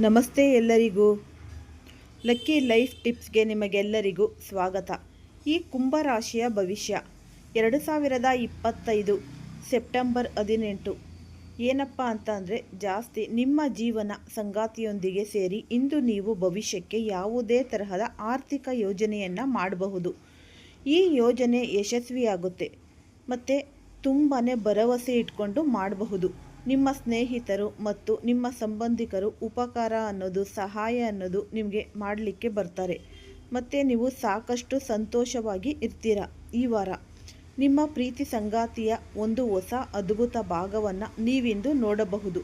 ನಮಸ್ತೆ ಎಲ್ಲರಿಗೂ. Lucky life ಟಿಪ್ಸ್ಗೆ ನಿಮಗೆಲ್ಲರಿಗೂ ಸ್ವಾಗತ. ಈ ಕುಂಭರಾಶಿಯ ಭವಿಷ್ಯ. ಎರಡು ಸಾವಿರದ ಇಪ್ಪತ್ತೈದು ಸೆಪ್ಟೆಂಬರ್ ಹದಿನೆಂಟು. ಏನಪ್ಪ ಅಂತ ಅಂದರೆ ಜಾಸ್ತಿ ನಿಮ್ಮ ಜೀವನ ಸಂಗಾತಿಯೊಂದಿಗೆ ಸೇರಿ ಇಂದು ನೀವು ಭವಿಷ್ಯಕ್ಕೆ ಯಾವುದೇ ತರಹದ ಆರ್ಥಿಕ ಯೋಜನೆಯನ್ನು ಮಾಡಬಹುದು. ಈ ಯೋಜನೆ ಯಶಸ್ವಿಯಾಗುತ್ತೆ. ಮತ್ತು ತುಂಬಾ ಭರವಸೆ ಇಟ್ಕೊಂಡು ಮಾಡಬಹುದು. ನಿಮ್ಮ ಸ್ನೇಹಿತರು ಮತ್ತು ನಿಮ್ಮ ಸಂಬಂಧಿಕರು ಉಪಕಾರ ಅನ್ನೋದು, ಸಹಾಯ ಅನ್ನೋದು ನಿಮಗೆ ಮಾಡಲಿಕ್ಕೆ ಬರ್ತಾರೆ. ಮತ್ತು ನೀವು ಸಾಕಷ್ಟು ಸಂತೋಷವಾಗಿ ಇರ್ತೀರ? ಈ ವಾರ ನಿಮ್ಮ ಪ್ರೀತಿ ಸಂಗಾತಿಯ ಒಂದು ಹೊಸ ಅದ್ಭುತ ಭಾಗವನ್ನು ನೀವಿಂದು ನೋಡಬಹುದು.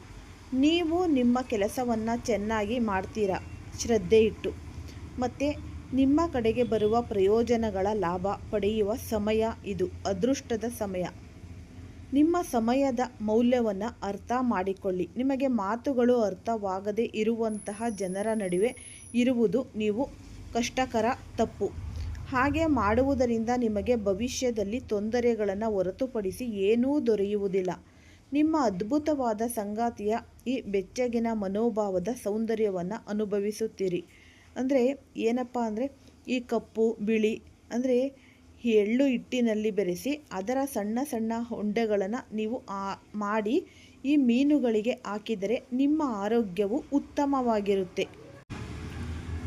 ನೀವು ನಿಮ್ಮ ಕೆಲಸವನ್ನು ಚೆನ್ನಾಗಿ ಮಾಡ್ತೀರಾ? ಶ್ರದ್ಧೆ ಇಟ್ಟು. ಮತ್ತು ನಿಮ್ಮ ಕಡೆಗೆ ಬರುವ ಪ್ರಯೋಜನಗಳ ಲಾಭ ಪಡೆಯುವ ಸಮಯ ಇದು, ಅದೃಷ್ಟದ ಸಮಯ. ನಿಮ್ಮ ಸಮಯದ ಮೌಲ್ಯವನ್ನು ಅರ್ಥ ಮಾಡಿಕೊಳ್ಳಿ. ನಿಮಗೆ ಮಾತುಗಳು ಅರ್ಥವಾಗದೇ ಇರುವಂತಹ ಜನರ ನಡುವೆ ಇರುವುದು ನೀವು ಕಷ್ಟಕರ ತಪ್ಪು. ಹಾಗೆ ಮಾಡುವುದರಿಂದ ನಿಮಗೆ ಭವಿಷ್ಯದಲ್ಲಿ ತೊಂದರೆಗಳನ್ನು ಹೊರತುಪಡಿಸಿ ಏನೂ ದೊರೆಯುವುದಿಲ್ಲ. ನಿಮ್ಮ ಅದ್ಭುತವಾದ ಸಂಗಾತಿಯ ಈ ಬೆಚ್ಚಗಿನ ಮನೋಭಾವದ ಸೌಂದರ್ಯವನ್ನು ಅನುಭವಿಸುತ್ತೀರಿ. ಅಂದರೆ ಏನಪ್ಪ ಅಂದರೆ ಈ ಕಪ್ಪು, ಬಿಳಿ ಅಂದರೆ ಎಳ್ಳು ಹಿಟ್ಟಿನಲ್ಲಿ ಬೆರೆಸಿ ಅದರ ಸಣ್ಣ ಸಣ್ಣ ಉಂಡೆಗಳನ್ನು ನೀವು ಮಾಡಿ ಈ ಮೀನುಗಳಿಗೆ ಹಾಕಿದರೆ ನಿಮ್ಮ ಆರೋಗ್ಯವು ಉತ್ತಮವಾಗಿರುತ್ತೆ.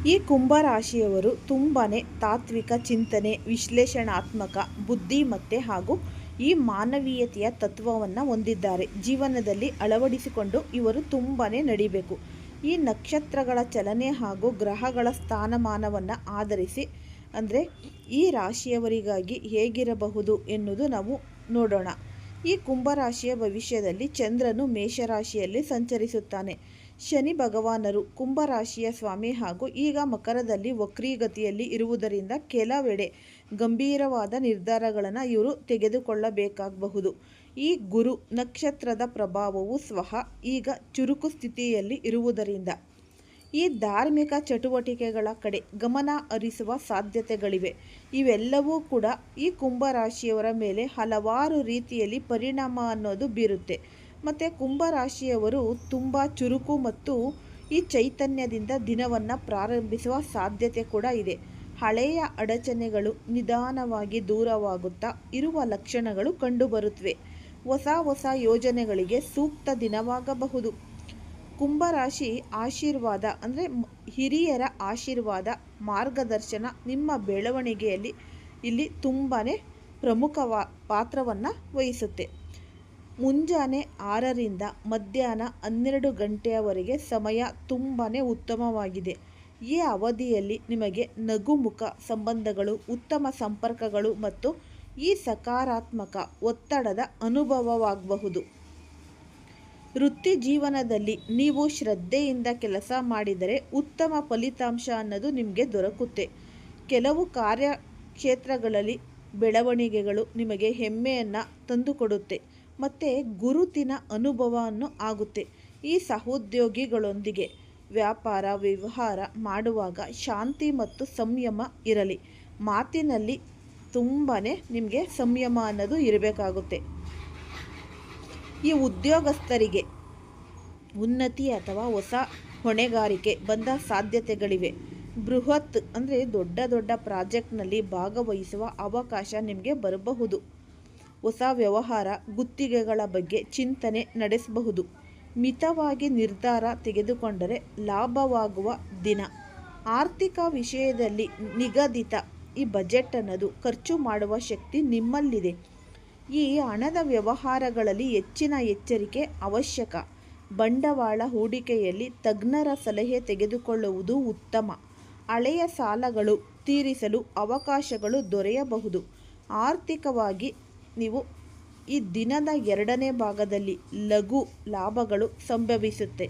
ಈ ಕುಂಭರಾಶಿಯವರು ತುಂಬಾ ತಾತ್ವಿಕ ಚಿಂತನೆ, ವಿಶ್ಲೇಷಣಾತ್ಮಕ ಬುದ್ಧಿಮತ್ತೆ ಹಾಗೂ ಈ ಮಾನವೀಯತೆಯ ತತ್ವವನ್ನು ಹೊಂದಿದ್ದಾರೆ. ಜೀವನದಲ್ಲಿ ಅಳವಡಿಸಿಕೊಂಡು ಇವರು ತುಂಬಾ ನಡಿಬೇಕು. ಈ ನಕ್ಷತ್ರಗಳ ಚಲನೆ ಹಾಗೂ ಗ್ರಹಗಳ ಸ್ಥಾನಮಾನವನ್ನು ಆಧರಿಸಿ ಅಂದರೆ ಈ ರಾಶಿಯವರಿಗಾಗಿ ಹೇಗಿರಬಹುದು ಎನ್ನುವುದು ನಾವು ನೋಡೋಣ. ಈ ಕುಂಭರಾಶಿಯ ಭವಿಷ್ಯದಲ್ಲಿ ಚಂದ್ರನು ಮೇಷರಾಶಿಯಲ್ಲಿ ಸಂಚರಿಸುತ್ತಾನೆ. ಶನಿ ಭಗವಾನರು ಕುಂಭರಾಶಿಯ ಸ್ವಾಮಿ ಹಾಗೂ ಈಗ ಮಕರದಲ್ಲಿ ವಕ್ರೀಗತಿಯಲ್ಲಿ ಇರುವುದರಿಂದ ಕೆಲವೆಡೆ ಗಂಭೀರವಾದ ನಿರ್ಧಾರಗಳನ್ನು ಇವರು ತೆಗೆದುಕೊಳ್ಳಬೇಕಾಗಬಹುದು. ಈ ಗುರು ನಕ್ಷತ್ರದ ಪ್ರಭಾವವು ಸ್ವಹ ಈಗ ಚುರುಕು ಸ್ಥಿತಿಯಲ್ಲಿ ಇರುವುದರಿಂದ. ಈ ಧಾರ್ಮಿಕ ಚಟುವಟಿಕೆಗಳ ಕಡೆ ಗಮನ ಹರಿಸುವ ಸಾಧ್ಯತೆಗಳಿವೆ. ಇವೆಲ್ಲವೂ ಕೂಡ ಈ ಕುಂಭರಾಶಿಯವರ ಮೇಲೆ ಹಲವಾರು ರೀತಿಯಲ್ಲಿ ಪರಿಣಾಮ ಅನ್ನೋದು ಬೀರುತ್ತೆ. ಮತ್ತು ಕುಂಭರಾಶಿಯವರು ತುಂಬ ಚುರುಕು ಮತ್ತು ಈ ಚೈತನ್ಯದಿಂದ ದಿನವನ್ನು ಪ್ರಾರಂಭಿಸುವ ಸಾಧ್ಯತೆ ಕೂಡ ಇದೆ. ಹಳೆಯ ಅಡಚಣೆಗಳು ನಿಧಾನವಾಗಿ ದೂರವಾಗುತ್ತಾ ಇರುವ ಲಕ್ಷಣಗಳು ಕಂಡುಬರುತ್ತವೆ ಹೊಸ ಹೊಸ ಯೋಜನೆಗಳಿಗೆ ಸೂಕ್ತ ದಿನವಾಗಬಹುದು. ಕುಂಭರಾಶಿ ಆಶೀರ್ವಾದ ಅಂದರೆ ಹಿರಿಯರ ಆಶೀರ್ವಾದ, ಮಾರ್ಗದರ್ಶನ ನಿಮ್ಮ ಬೆಳವಣಿಗೆಯಲ್ಲಿ ಇಲ್ಲಿ ತುಂಬಾ ಪ್ರಮುಖವಾ, ಪಾತ್ರವನ್ನು ವಹಿಸುತ್ತೆ. ಮುಂಜಾನೆ ಆರರಿಂದ ಮಧ್ಯಾಹ್ನ ಹನ್ನೆರಡು ಗಂಟೆಯವರೆಗೆ ಸಮಯ ತುಂಬಾ ಉತ್ತಮವಾಗಿದೆ. ಈ ಅವಧಿಯಲ್ಲಿ ನಿಮಗೆ ನಗುಮುಖ ಸಂಬಂಧಗಳು, ಉತ್ತಮ ಸಂಪರ್ಕಗಳು ಮತ್ತು ಈ ಸಕಾರಾತ್ಮಕ ಒತ್ತಡದ ಅನುಭವವಾಗಬಹುದು. ವೃತ್ತಿ ಜೀವನದಲ್ಲಿ ನೀವು ಶ್ರದ್ಧೆಯಿಂದ ಕೆಲಸ ಮಾಡಿದರೆ ಉತ್ತಮ ಫಲಿತಾಂಶ ಅನ್ನೋದು ನಿಮಗೆ ದೊರಕುತ್ತೆ. ಕೆಲವು ಕಾರ್ಯಕ್ಷೇತ್ರಗಳಲ್ಲಿ ಬೆಳವಣಿಗೆಗಳು ನಿಮಗೆ ಹೆಮ್ಮೆಯನ್ನು ತಂದುಕೊಡುತ್ತೆ, ಮತ್ತು ಗುರುತಿನ ಅನುಭವವನ್ನು ಆಗುತ್ತೆ. ಈ ಸಹೋದ್ಯೋಗಿಗಳೊಂದಿಗೆ ವ್ಯಾಪಾರ, ವ್ಯವಹಾರ ಮಾಡುವಾಗ ಶಾಂತಿ ಮತ್ತು ಸಂಯಮ ಇರಲಿ. ಮಾತಿನಲ್ಲಿ ತುಂಬಾ ನಿಮಗೆ ಸಂಯಮ ಅನ್ನೋದು ಇರಬೇಕಾಗುತ್ತೆ. ಈ ಉದ್ಯೋಗಸ್ಥರಿಗೆ ಉನ್ನತಿ ಅಥವಾ ಹೊಸ ಹೊಣೆಗಾರಿಕೆ ಬಂದ ಸಾಧ್ಯತೆಗಳಿವೆ. ಬೃಹತ್ ಅಂದರೆ ದೊಡ್ಡ ದೊಡ್ಡ ಪ್ರಾಜೆಕ್ಟ್ನಲ್ಲಿ ಭಾಗವಹಿಸುವ ಅವಕಾಶ ನಿಮಗೆ ಬರಬಹುದು. ಹೊಸ ವ್ಯವಹಾರ, ಗುತ್ತಿಗೆಗಳ ಬಗ್ಗೆ ಚಿಂತನೆ ನಡೆಸಬಹುದು. ಮಿತವಾಗಿ ನಿರ್ಧಾರ ತೆಗೆದುಕೊಂಡರೆ ಲಾಭವಾಗುವ ದಿನ. ಆರ್ಥಿಕ ವಿಷಯದಲ್ಲಿ ನಿಗದಿತ ಈ ಬಜೆಟ್ ಅನ್ನೋದು ಖರ್ಚು ಮಾಡುವ ಶಕ್ತಿ ನಿಮ್ಮಲ್ಲಿದೆ. ಈ ಹಣದ ವ್ಯವಹಾರಗಳಲ್ಲಿ ಹೆಚ್ಚಿನ ಎಚ್ಚರಿಕೆ ಅವಶ್ಯಕ. ಬಂಡವಾಳ ಹೂಡಿಕೆಯಲ್ಲಿ ತಜ್ಞರ ಸಲಹೆ ತೆಗೆದುಕೊಳ್ಳುವುದು ಉತ್ತಮ. ಹಳೆಯ ಸಾಲಗಳು ತೀರಿಸಲು ಅವಕಾಶಗಳು ದೊರೆಯಬಹುದು. ಆರ್ಥಿಕವಾಗಿ ನೀವು ಈ ದಿನದ ಎರಡನೇ ಭಾಗದಲ್ಲಿ ಲಘು ಲಾಭಗಳು ಸಂಭವಿಸುತ್ತೆ.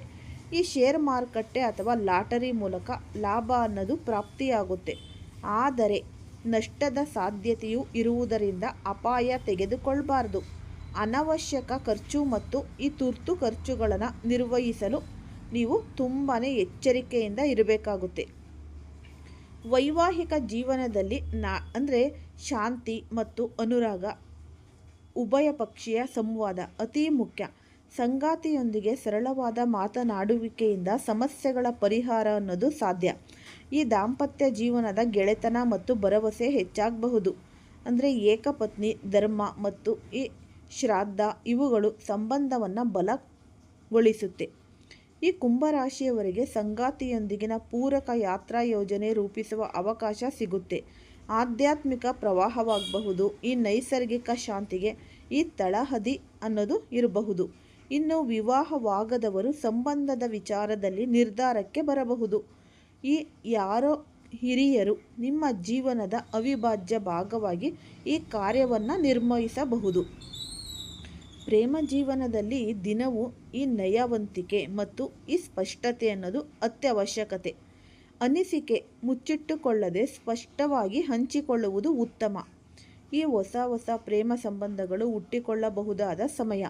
ಈ ಶೇರ್ ಮಾರುಕಟ್ಟೆ ಅಥವಾ ಲಾಟರಿ ಮೂಲಕ ಲಾಭ ಅನ್ನೋದು ಪ್ರಾಪ್ತಿಯಾಗುತ್ತೆ. ಆದರೆ ನಷ್ಟದ ಸಾಧ್ಯತೆಯೂ ಇರುವುದರಿಂದ ಅಪಾಯ ತೆಗೆದುಕೊಳ್ಳಬಾರದು ಅನವಶ್ಯಕ ಖರ್ಚು ಮತ್ತು ಈ ತುರ್ತು ಖರ್ಚುಗಳನ್ನು ನಿರ್ವಹಿಸಲು ನೀವು ತುಂಬಾ ಎಚ್ಚರಿಕೆಯಿಂದ ಇರಬೇಕಾಗುತ್ತೆ. ವೈವಾಹಿಕ ಜೀವನದಲ್ಲಿ ನಾ, ಅಂದರೆ ಶಾಂತಿ ಮತ್ತು ಅನುರಾಗ ಉಭಯ ಪಕ್ಷೀಯ ಸಂವಾದ ಅತಿ ಮುಖ್ಯ. ಸಂಗಾತಿಯೊಂದಿಗೆ ಸರಳವಾದ ಮಾತನಾಡುವಿಕೆಯಿಂದ ಸಮಸ್ಯೆಗಳ ಪರಿಹಾರ ಅನ್ನೋದು ಸಾಧ್ಯ. ಈ ದಾಂಪತ್ಯ ಜೀವನದ ಗೆಳೆತನ ಮತ್ತು ಭರವಸೆ ಹೆಚ್ಚಾಗಬಹುದು. ಅಂದರೆ ಏಕಪತ್ನಿ, ಧರ್ಮ ಮತ್ತು ಈ ಶ್ರಾದ್ದ ಇವುಗಳು ಸಂಬಂಧವನ್ನು ಬಲಗೊಳಿಸುತ್ತೆ. ಈ ಕುಂಭರಾಶಿಯವರಿಗೆ ಸಂಗಾತಿಯೊಂದಿಗಿನ ಪೂರಕ ಯಾತ್ರಾ ಯೋಜನೆ ರೂಪಿಸುವ ಅವಕಾಶ ಸಿಗುತ್ತೆ. ಆಧ್ಯಾತ್ಮಿಕ ಪ್ರವಾಹವಾಗಬಹುದು, ಈ ನೈಸರ್ಗಿಕ ಶಾಂತಿಗೆ ಈ ತಳಹದಿ ಅನ್ನೋದು ಇರಬಹುದು. ಇನ್ನು ವಿವಾಹವಾಗದವರು ಸಂಬಂಧದ ವಿಚಾರದಲ್ಲಿ ನಿರ್ಧಾರಕ್ಕೆ ಬರಬಹುದು. ಈ ಯಾರೋ ಹಿರಿಯರು ನಿಮ್ಮ ಜೀವನದ ಅವಿಭಾಜ್ಯ ಭಾಗವಾಗಿ ಈ ಕಾರ್ಯವನ್ನು ನಿರ್ವಹಿಸಬಹುದು. ಪ್ರೇಮ ಜೀವನದಲ್ಲಿ ದಿನವೂ ಈ ನಯವಂತಿಕೆ ಮತ್ತು ಈ ಸ್ಪಷ್ಟತೆ ಅನ್ನೋದು ಅತ್ಯವಶ್ಯಕತೆ. ಅನಿಸಿಕೆ ಮುಚ್ಚಿಟ್ಟುಕೊಳ್ಳದೆ ಸ್ಪಷ್ಟವಾಗಿ ಹಂಚಿಕೊಳ್ಳುವುದು ಉತ್ತಮ. ಈ ಹೊಸ ಹೊಸ ಪ್ರೇಮ ಸಂಬಂಧಗಳು ಹುಟ್ಟಿಕೊಳ್ಳಬಹುದಾದ ಸಮಯ.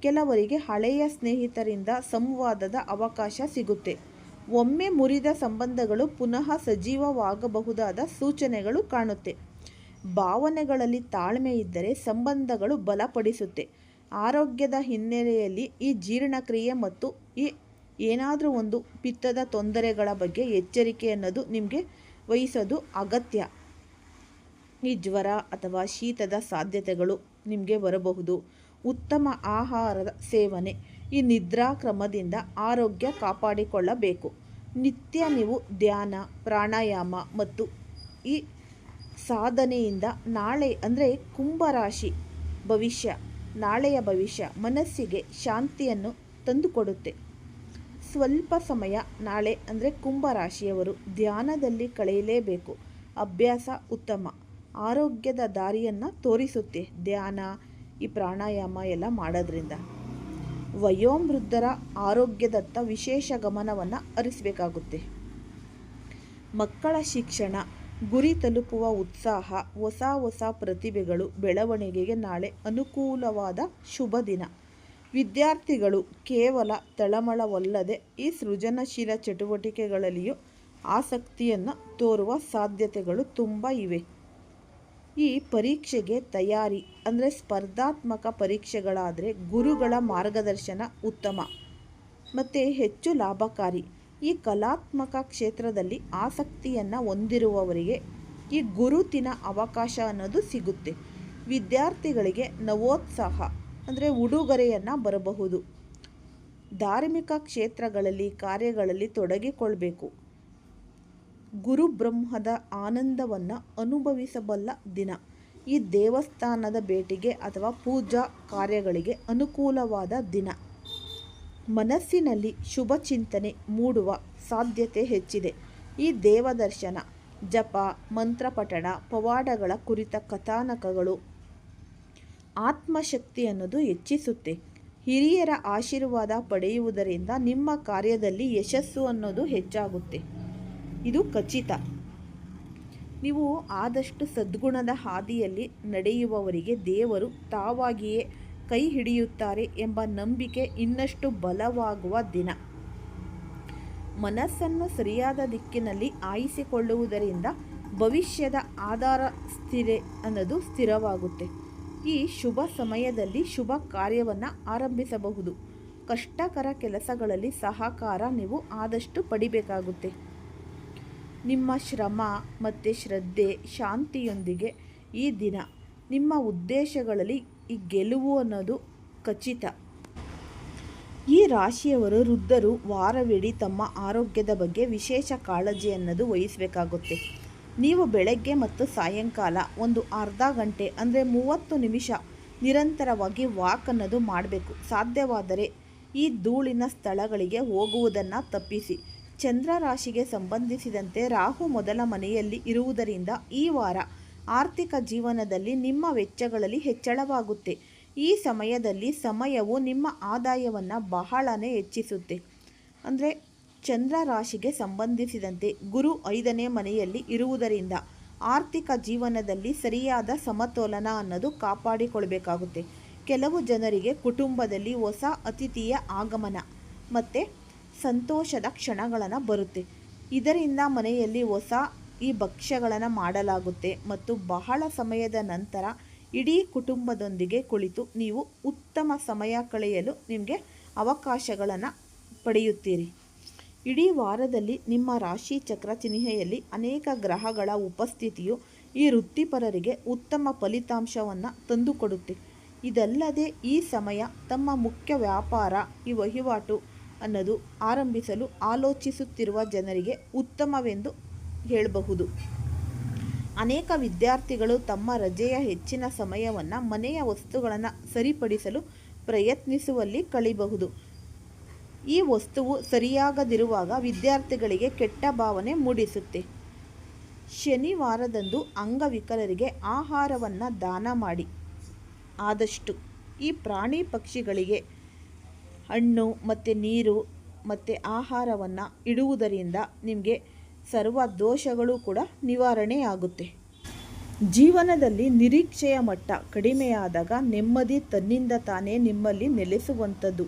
ಕೆಲವರಿಗೆ ಹಳೆಯ ಸ್ನೇಹಿತರಿಂದ ಸಂವಾದದ ಅವಕಾಶ ಸಿಗುತ್ತೆ. ಒಮ್ಮೆ ಮುರಿದ ಸಂಬಂಧಗಳು ಪುನಃ ಸಜೀವವಾಗಬಹುದಾದ ಸೂಚನೆಗಳು ಕಾಣುತ್ತೆ. ಭಾವನೆಗಳಲ್ಲಿ ತಾಳ್ಮೆ ಇದ್ದರೆ ಸಂಬಂಧಗಳು ಬಲಪಡಿಸುತ್ತೆ. ಆರೋಗ್ಯದ ಹಿನ್ನೆಲೆಯಲ್ಲಿ ಈ ಜೀರ್ಣಕ್ರಿಯೆ ಮತ್ತು ಈ ಏನಾದರೂ ಒಂದು ಪಿತ್ತದ ತೊಂದರೆಗಳ ಬಗ್ಗೆ ಎಚ್ಚರಿಕೆ ಅನ್ನೋದು ನಿಮಗೆ ವಹಿಸೋದು ಅಗತ್ಯ. ಈ ಜ್ವರ ಅಥವಾ ಶೀತದ ಸಾಧ್ಯತೆಗಳು ನಿಮಗೆ ಬರಬಹುದು. ಉತ್ತಮ ಆಹಾರದ ಸೇವನೆ ಈ ನಿದ್ರಾ ಕ್ರಮದಿಂದ ಆರೋಗ್ಯ ಕಾಪಾಡಿಕೊಳ್ಳಬೇಕು. ನಿತ್ಯ ನೀವು ಧ್ಯಾನ, ಪ್ರಾಣಾಯಾಮ ಮತ್ತು ಈ ಸಾಧನೆಯಿಂದ ನಾಳೆ ಅಂದರೆ ಕುಂಭರಾಶಿ ಭವಿಷ್ಯ, ನಾಳೆಯ ಭವಿಷ್ಯ ಮನಸ್ಸಿಗೆ ಶಾಂತಿಯನ್ನು ತಂದುಕೊಡುತ್ತೆ. ಸ್ವಲ್ಪ ಸಮಯ ನಾಳೆ ಅಂದರೆ ಕುಂಭರಾಶಿಯವರು ಧ್ಯಾನದಲ್ಲಿ ಕಳೆಯಲೇಬೇಕು. ಅಭ್ಯಾಸ ಉತ್ತಮ. ಆರೋಗ್ಯದ ದಾರಿಯನ್ನು ತೋರಿಸುತ್ತೆ ಧ್ಯಾನ, ಈ ಪ್ರಾಣಾಯಾಮ ಎಲ್ಲ ಮಾಡೋದ್ರಿಂದ. ವಯೋವೃದ್ಧರ ಆರೋಗ್ಯದತ್ತ ವಿಶೇಷ ಗಮನವನ್ನು ಹರಿಸಬೇಕಾಗುತ್ತೆ. ಮಕ್ಕಳ ಶಿಕ್ಷಣ, ಗುರಿ ತಲುಪುವ ಉತ್ಸಾಹ, ಹೊಸ ಹೊಸ ಪ್ರತಿಭೆಗಳು ಬೆಳವಣಿಗೆಗೆ ನಾಳೆ ಅನುಕೂಲವಾದ ಶುಭ ದಿನ. ವಿದ್ಯಾರ್ಥಿಗಳು ಕೇವಲ ತಳಮಳವಲ್ಲದೆ ಈ ಸೃಜನಶೀಲ ಚಟುವಟಿಕೆಗಳಲ್ಲಿಯೂ ಆಸಕ್ತಿಯನ್ನು ತೋರುವ ಸಾಧ್ಯತೆಗಳು ತುಂಬ ಇವೆ. ಈ ಪರೀಕ್ಷೆಗೆ ತಯಾರಿ, ಅಂದರೆ ಸ್ಪರ್ಧಾತ್ಮಕ ಪರೀಕ್ಷೆಗಳಾದರೆ ಗುರುಗಳ ಮಾರ್ಗದರ್ಶನ ಉತ್ತಮ, ಮತ್ತು ಹೆಚ್ಚು ಲಾಭಕಾರಿ. ಈ ಕಲಾತ್ಮಕ ಕ್ಷೇತ್ರದಲ್ಲಿ ಆಸಕ್ತಿಯನ್ನು ಹೊಂದಿರುವವರಿಗೆ ಈ ಗುರುತಿನ ಅವಕಾಶ ಅನ್ನೋದು ಸಿಗುತ್ತೆ. ವಿದ್ಯಾರ್ಥಿಗಳಿಗೆ ನವೋತ್ಸಾಹ, ಅಂದರೆ ಉಡುಗೊರೆಯನ್ನು ಬರಬಹುದು. ಧಾರ್ಮಿಕ ಕ್ಷೇತ್ರಗಳಲ್ಲಿ, ಕಾರ್ಯಗಳಲ್ಲಿ ತೊಡಗಿಕೊಳ್ಬೇಕು. ಗುರು ಬ್ರಹ್ಮದ ಆನಂದವನ್ನು ಅನುಭವಿಸಬಲ್ಲ ದಿನ. ಈ ದೇವಸ್ಥಾನದ ಭೇಟಿಗೆ ಅಥವಾ ಪೂಜಾ ಕಾರ್ಯಗಳಿಗೆ ಅನುಕೂಲವಾದ ದಿನ. ಮನಸ್ಸಿನಲ್ಲಿ ಶುಭ ಚಿಂತನೆ ಮೂಡುವ ಸಾಧ್ಯತೆ ಹೆಚ್ಚಿದೆ. ಈ ದೇವದರ್ಶನ, ಜಪ, ಮಂತ್ರಪಠಣ, ಪವಾಡಗಳ ಕುರಿತ ಕಥಾನಕಗಳು ಆತ್ಮಶಕ್ತಿ ಅನ್ನೋದು ಹೆಚ್ಚಿಸುತ್ತೆ. ಹಿರಿಯರ ಆಶೀರ್ವಾದ ಪಡೆಯುವುದರಿಂದ ನಿಮ್ಮ ಕಾರ್ಯದಲ್ಲಿ ಯಶಸ್ಸು ಅನ್ನೋದು ಹೆಚ್ಚಾಗುತ್ತೆ. ಇದು ಖಚಿತ. ನೀವು ಆದಷ್ಟು ಸದ್ಗುಣದ ಹಾದಿಯಲ್ಲಿ ನಡೆಯುವವರಿಗೆ ದೇವರು ತಾವಾಗಿಯೇ ಕೈ ಹಿಡಿಯುತ್ತಾರೆ ಎಂಬ ನಂಬಿಕೆ ಇನ್ನಷ್ಟು ಬಲವಾಗುವ ದಿನ. ಮನಸ್ಸನ್ನು ಸರಿಯಾದ ದಿಕ್ಕಿನಲ್ಲಿ ಆಯಿಸಿಕೊಳ್ಳುವುದರಿಂದ ಭವಿಷ್ಯದ ಆಧಾರ ಸ್ಥಿರ ಅನ್ನೋದು ಸ್ಥಿರವಾಗುತ್ತೆ. ಈ ಶುಭ ಸಮಯದಲ್ಲಿ ಶುಭ ಕಾರ್ಯವನ್ನು ಆರಂಭಿಸಬಹುದು. ಕಷ್ಟಕರ ಕೆಲಸಗಳಲ್ಲಿ ಸಹಕಾರ ನೀವು ಆದಷ್ಟು ಪಡಿಬೇಕಾಗುತ್ತೆ. ನಿಮ್ಮ ಶ್ರಮ ಮತ್ತು ಶ್ರದ್ಧೆ ಶಾಂತಿಯೊಂದಿಗೆ ಈ ದಿನ ನಿಮ್ಮ ಉದ್ದೇಶಗಳಲ್ಲಿ ಈ ಗೆಲುವು ಅನ್ನೋದು ಖಚಿತ. ಈ ರಾಶಿಯವರು ವೃದ್ಧರು ವಾರವಿಡೀ ತಮ್ಮ ಆರೋಗ್ಯದ ಬಗ್ಗೆ ವಿಶೇಷ ಕಾಳಜಿ ಅನ್ನೋದು ವಹಿಸಬೇಕಾಗುತ್ತೆ. ನೀವು ಬೆಳಗ್ಗೆ ಮತ್ತು ಸಾಯಂಕಾಲ ಒಂದು ಅರ್ಧ ಗಂಟೆ ಅಂದರೆ ಮೂವತ್ತು ನಿಮಿಷ ನಿರಂತರವಾಗಿ ವಾಕ್ ಅನ್ನೋದು ಮಾಡಬೇಕು. ಸಾಧ್ಯವಾದರೆ ಈ ಧೂಳಿನ ಸ್ಥಳಗಳಿಗೆ ಹೋಗುವುದನ್ನು ತಪ್ಪಿಸಿ. ಚಂದ್ರ ರಾಶಿಗೆ ಸಂಬಂಧಿಸಿದಂತೆ ರಾಹು ಮೊದಲ ಮನೆಯಲ್ಲಿ ಇರುವುದರಿಂದ ಈ ವಾರ ಆರ್ಥಿಕ ಜೀವನದಲ್ಲಿ ನಿಮ್ಮ ವೆಚ್ಚಗಳಲ್ಲಿ ಹೆಚ್ಚಳವಾಗುತ್ತೆ. ಈ ಸಮಯದಲ್ಲಿ ಸಮಯವು ನಿಮ್ಮ ಆದಾಯವನ್ನು ಬಹಳನೇ ಹೆಚ್ಚಿಸುತ್ತೆ. ಅಂದರೆ ಚಂದ್ರ ರಾಶಿಗೆ ಸಂಬಂಧಿಸಿದಂತೆ ಗುರು ಐದನೇ ಮನೆಯಲ್ಲಿ ಇರುವುದರಿಂದ ಆರ್ಥಿಕ ಜೀವನದಲ್ಲಿ ಸರಿಯಾದ ಸಮತೋಲನ ಅನ್ನೋದು ಕಾಪಾಡಿಕೊಳ್ಬೇಕಾಗುತ್ತೆ. ಕೆಲವು ಜನರಿಗೆ ಕುಟುಂಬದಲ್ಲಿ ಹೊಸ ಅತಿಥಿಯ ಆಗಮನ, ಮತ್ತು ಸಂತೋಷದ ಕ್ಷಣಗಳನ್ನು ಬರುತ್ತೆ. ಇದರಿಂದ ಮನೆಯಲ್ಲಿ ಹೊಸ ಈ ಭಕ್ಷ್ಯಗಳನ್ನು ಮಾಡಲಾಗುತ್ತೆ ಮತ್ತು ಬಹಳ ಸಮಯದ ನಂತರ ಇಡೀ ಕುಟುಂಬದೊಂದಿಗೆ ಕುಳಿತು ನೀವು ಉತ್ತಮ ಸಮಯ ಕಳೆಯಲು ನಿಮಗೆ ಅವಕಾಶಗಳನ್ನು ಪಡೆಯುತ್ತೀರಿ. ಇಡೀ ವಾರದಲ್ಲಿ ನಿಮ್ಮ ರಾಶಿ ಚಕ್ರ ಚಿಹ್ನೆಯಲ್ಲಿ ಅನೇಕ ಗ್ರಹಗಳ ಉಪಸ್ಥಿತಿಯು ಈ ವೃತ್ತಿಪರರಿಗೆ ಉತ್ತಮ ಫಲಿತಾಂಶವನ್ನು ತಂದುಕೊಡುತ್ತೆ. ಇದಲ್ಲದೆ ಈ ಸಮಯ ತಮ್ಮ ಮುಖ್ಯ ವ್ಯಾಪಾರ, ಈ ವಹಿವಾಟು ಅನ್ನೋದು ಆರಂಭಿಸಲು ಆಲೋಚಿಸುತ್ತಿರುವ ಜನರಿಗೆ ಉತ್ತಮವೆಂದು ಹೇಳಬಹುದು. ಅನೇಕ ವಿದ್ಯಾರ್ಥಿಗಳು ತಮ್ಮ ರಜೆಯ ಹೆಚ್ಚಿನ ಸಮಯವನ್ನು ಮನೆಯ ವಸ್ತುಗಳನ್ನು ಸರಿಪಡಿಸಲು ಪ್ರಯತ್ನಿಸುವಲ್ಲಿ ಕಳಿಬಹುದು. ಈ ವಸ್ತುವು ಸರಿಯಾಗದಿರುವಾಗ ವಿದ್ಯಾರ್ಥಿಗಳಿಗೆ ಕೆಟ್ಟ ಭಾವನೆ ಮೂಡಿಸುತ್ತೆ. ಶನಿವಾರದಂದು ಅಂಗವಿಕಲರಿಗೆ ಆಹಾರವನ್ನು ದಾನ ಮಾಡಿ. ಆದಷ್ಟು ಈ ಪ್ರಾಣಿ ಪಕ್ಷಿಗಳಿಗೆ ಹಣ್ಣು ಮತ್ತು ನೀರು ಮತ್ತು ಆಹಾರವನ್ನು ಇಡುವುದರಿಂದ ನಿಮಗೆ ಸರ್ವ ದೋಷಗಳು ಕೂಡ ನಿವಾರಣೆಯಾಗುತ್ತೆ. ಜೀವನದಲ್ಲಿ ನಿರೀಕ್ಷೆಯ ಮಟ್ಟ ಕಡಿಮೆಯಾದಾಗ ನೆಮ್ಮದಿ ತನ್ನಿಂದ ತಾನೇ ನಿಮ್ಮಲ್ಲಿ ನೆಲೆಸುವಂಥದ್ದು.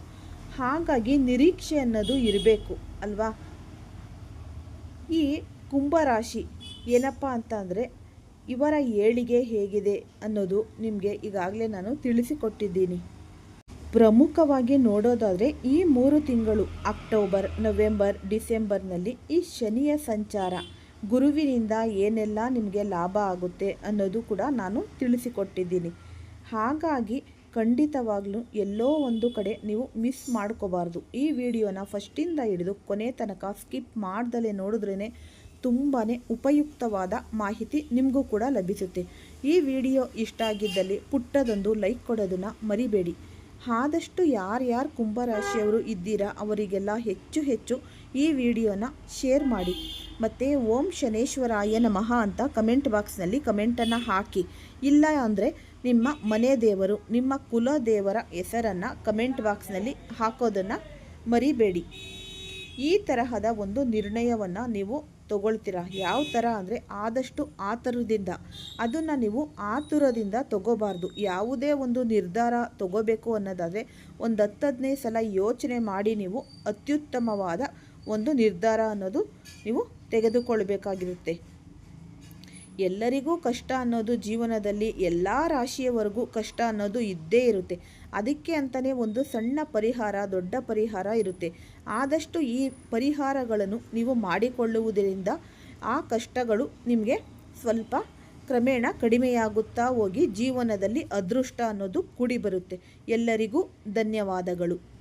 ಹಾಗಾಗಿ ನಿರೀಕ್ಷೆ ಅನ್ನೋದು ಇರಬೇಕು, ಅಲ್ವಾ? ಈ ಕುಂಭರಾಶಿ ಏನಪ್ಪ ಅಂತ ಅಂದರೆ ಇವರ ಏಳಿಗೆ ಹೇಗಿದೆ ಅನ್ನೋದು ನಿಮಗೆ ಈಗಾಗಲೇ ನಾನು ತಿಳಿಸಿಕೊಟ್ಟಿದ್ದೀನಿ. ಪ್ರಮುಖವಾಗಿ ನೋಡೋದಾದರೆ ಈ ಮೂರು ತಿಂಗಳು, ಅಕ್ಟೋಬರ್, ನವೆಂಬರ್, ಡಿಸೆಂಬರ್ನಲ್ಲಿ ಈ ಶನಿಯ ಸಂಚಾರ. ಗುರುವಿನಿಂದ ಏನೆಲ್ಲ ನಿಮಗೆ ಲಾಭ ಆಗುತ್ತೆ ಅನ್ನೋದು ಕೂಡ ನಾನು ತಿಳಿಸಿಕೊಟ್ಟಿದ್ದೀನಿ. ಹಾಗಾಗಿ ಖಂಡಿತವಾಗ್ಲೂ ಎಲ್ಲೋ ಒಂದು ಕಡೆ ನೀವು ಮಿಸ್ ಮಾಡ್ಕೋಬಾರ್ದು. ಈ ವಿಡಿಯೋನ ಫಸ್ಟಿಂದ ಹಿಡಿದು ಕೊನೆ ತನಕ ಸ್ಕಿಪ್ ಮಾಡ್ದಲೇ ನೋಡಿದ್ರೇ ತುಂಬಾ ಉಪಯುಕ್ತವಾದ ಮಾಹಿತಿ ನಿಮಗೂ ಕೂಡ ಲಭಿಸುತ್ತೆ. ಈ ವಿಡಿಯೋ ಇಷ್ಟ ಆಗಿದ್ದಲ್ಲಿ ಪುಟ್ಟದೊಂದು ಲೈಕ್ ಕೊಡೋದನ್ನು ಮರಿಬೇಡಿ. ಆದಷ್ಟು ಯಾರ್ಯಾರು ಕುಂಭರಾಶಿಯವರು ಇದ್ದೀರಾ ಅವರಿಗೆಲ್ಲ ಹೆಚ್ಚು ಹೆಚ್ಚು ಈ ವಿಡಿಯೋನ ಶೇರ್ ಮಾಡಿ. ಮತ್ತು ಓಂ ಶನೇಶ್ವರಾಯ ನಮಃ ಅಂತ ಕಮೆಂಟ್ ಬಾಕ್ಸ್ನಲ್ಲಿ ಕಮೆಂಟನ್ನು ಹಾಕಿ. ಇಲ್ಲ ಅಂದರೆ ನಿಮ್ಮ ಮನೆ ದೇವರು, ನಿಮ್ಮ ಕುಲ ದೇವರ ಹೆಸರನ್ನು ಕಮೆಂಟ್ ಬಾಕ್ಸ್ನಲ್ಲಿ ಹಾಕೋದನ್ನು ಮರಿಬೇಡಿ. ಈ ತರಹದ ಒಂದು ನಿರ್ಣಯವನ್ನು ನೀವು ತಗೊಳ್ತೀರಾ? ಯಾವ ಥರ ಅಂದರೆ ಆದಷ್ಟು ಆತುರದಿಂದ. ಅದನ್ನು ನೀವು ಆತುರದಿಂದ ತಗೋಬಾರ್ದು. ಯಾವುದೇ ಒಂದು ನಿರ್ಧಾರ ತಗೋಬೇಕು ಅನ್ನೋದಾದರೆ ಒಂದು ಹತ್ತು ಹದಿನೈದು ಸಲ ಯೋಚನೆ ಮಾಡಿ ನೀವು ಅತ್ಯುತ್ತಮವಾದ ಒಂದು ನಿರ್ಧಾರ ಅನ್ನೋದು ನೀವು ತೆಗೆದುಕೊಳ್ಬೇಕಾಗಿರುತ್ತೆ. ಎಲ್ಲರಿಗೂ ಕಷ್ಟ ಅನ್ನೋದು ಜೀವನದಲ್ಲಿ ಎಲ್ಲ ರಾಶಿಯವರೆಗೂ ಕಷ್ಟ ಅನ್ನೋದು ಇದ್ದೇ ಇರುತ್ತೆ. ಅದಕ್ಕೆ ಅಂತಲೇ ಒಂದು ಸಣ್ಣ ಪರಿಹಾರ, ದೊಡ್ಡ ಪರಿಹಾರ ಇರುತ್ತೆ. ಆದಷ್ಟು ಈ ಪರಿಹಾರಗಳನ್ನು ನೀವು ಮಾಡಿಕೊಳ್ಳುವುದರಿಂದ ಆ ಕಷ್ಟಗಳು ನಿಮಗೆ ಸ್ವಲ್ಪ ಕ್ರಮೇಣ ಕಡಿಮೆಯಾಗುತ್ತಾ ಹೋಗಿ ಜೀವನದಲ್ಲಿ ಅದೃಷ್ಟ ಅನ್ನೋದು ಕೂಡಿ ಬರುತ್ತೆ. ಎಲ್ಲರಿಗೂ ಧನ್ಯವಾದಗಳು.